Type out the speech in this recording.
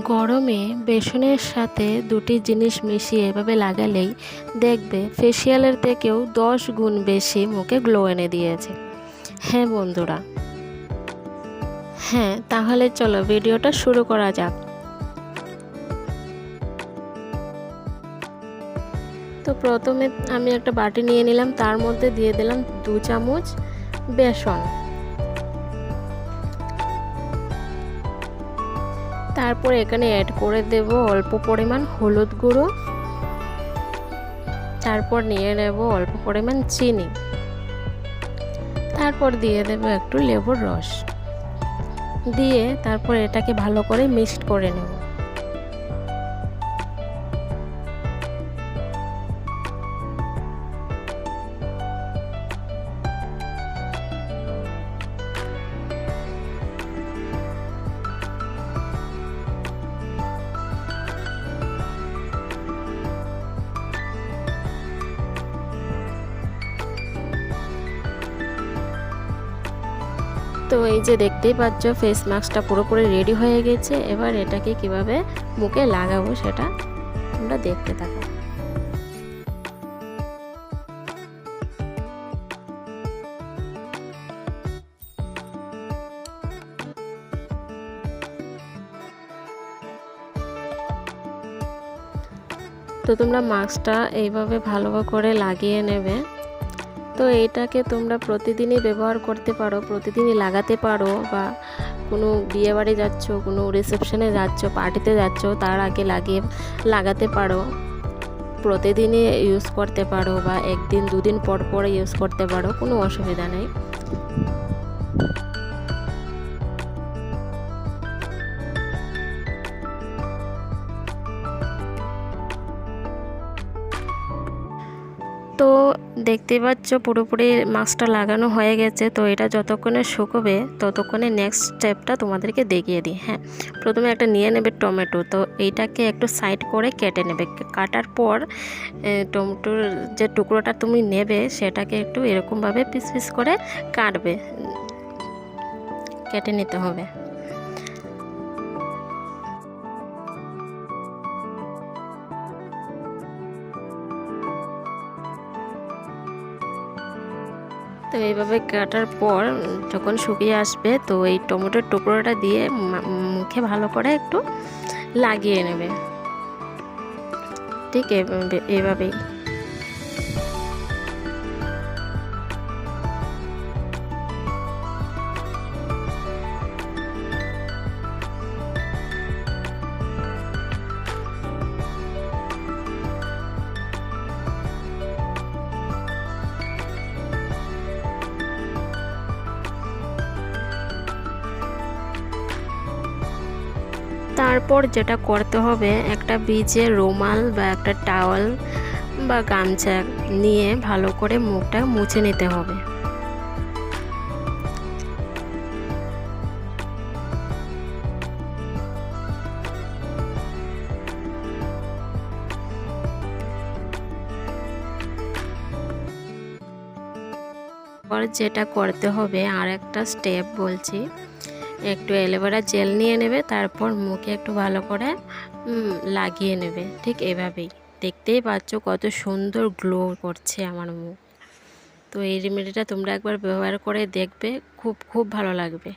গরমে বেসনের সাথে দুটি জিনিস মিশিয়ে এভাবে লাগালেই দেখবে ফেসিয়ালের থেকেও দশ গুণ বেশি মুখে গ্লো এনে দিয়েছে। হ্যাঁ বন্ধুরা। হ্যাঁ তাহলে চলো ভিডিওটা শুরু করা যাক। তো প্রথমে আমি একটা বাটি নিয়ে নিলাম, তার মধ্যে দিয়ে দিলাম দু চামচ বেসন। তারপর এখানে অ্যাড করে দেব অল্প পরিমাণ হলুদ গুঁড়ো। তারপর নিয়ে নেব অল্প পরিমাণ চিনি। তারপর দিয়ে দেব একটু লেবুর রস। দিয়ে তারপর এটাকে ভালো করে মিক্সড করে নেব। তো এই যে দেখতেই পাচ্ছ ফেস মাস্কটা পুরোপুরি রেডি হয়ে গেছে। এবার এটাকে কীভাবে মুখে লাগাবো সেটা তোমরা দেখতে থাকো। তো তোমরা মাস্কটা এইভাবে ভালো করে লাগিয়ে নেবে। তো এটাকে তোমরা প্রতিদিনই ব্যবহার করতে পারো, প্রতিদিনই লাগাতে পারো বা কোনো বিয়েবাড়ি যাচ্ছ, কোনো রিসেপশনে যাচ্ছ পার্টিতে যাচ্ছ, তার আগে লাগিয়ে লাগাতে পারো। প্রতিদিনই ইউজ করতে পারো বা একদিন, দুদিন পর পর ইউজ করতে পারো, কোনো অসুবিধা নেই। তো দেখতে পাচ্ছ পুরোপুরি মাস্কটা লাগানো হয়ে গেছে, তো এটা যতক্ষণে শুকোবে ততক্ষণে নেক্সট স্টেপটা তোমাদেরকে দেখিয়ে দিই হ্যাঁ। প্রথমে একটা নিয়ে নেবে টমেটো, তো এইটাকে একটু সাইড করে কেটে নেবে। কাটার পর টমেটোর যে টুকরোটা তুমি নেবে সেটাকে একটু এরকমভাবে পিস পিস করে কাটবে। কেটে নিতে হবে। তো এইভাবে কাটার পর যখন শুকিয়ে আসবে, তো এই টমেটোর টুকরোটা দিয়ে মুখে ভালো করে একটু লাগিয়ে নেবে। ঠিক এভাবেই। তারপর যেটা করতে হবে, একটা বীজের রুমাল বা একটা টাওয়াল বা গামছা নিয়ে ভালো করে মুখটা মুছে নিতে হবে। যেটা করতে হবে আর একটা স্টেপ বলছি। একটু অ্যালোভেরা জেল নিয়ে নেবে, তারপর মুখে একটু ভালো করে লাগিয়ে নেবে। ঠিক এভাবেই। দেখতেই পাচ্ছ কত সুন্দর গ্লো করছে আমার মুখ। তো এই রেমেডিটা তোমরা একবার ব্যবহার করে দেখবে, খুব খুব ভালো লাগবে।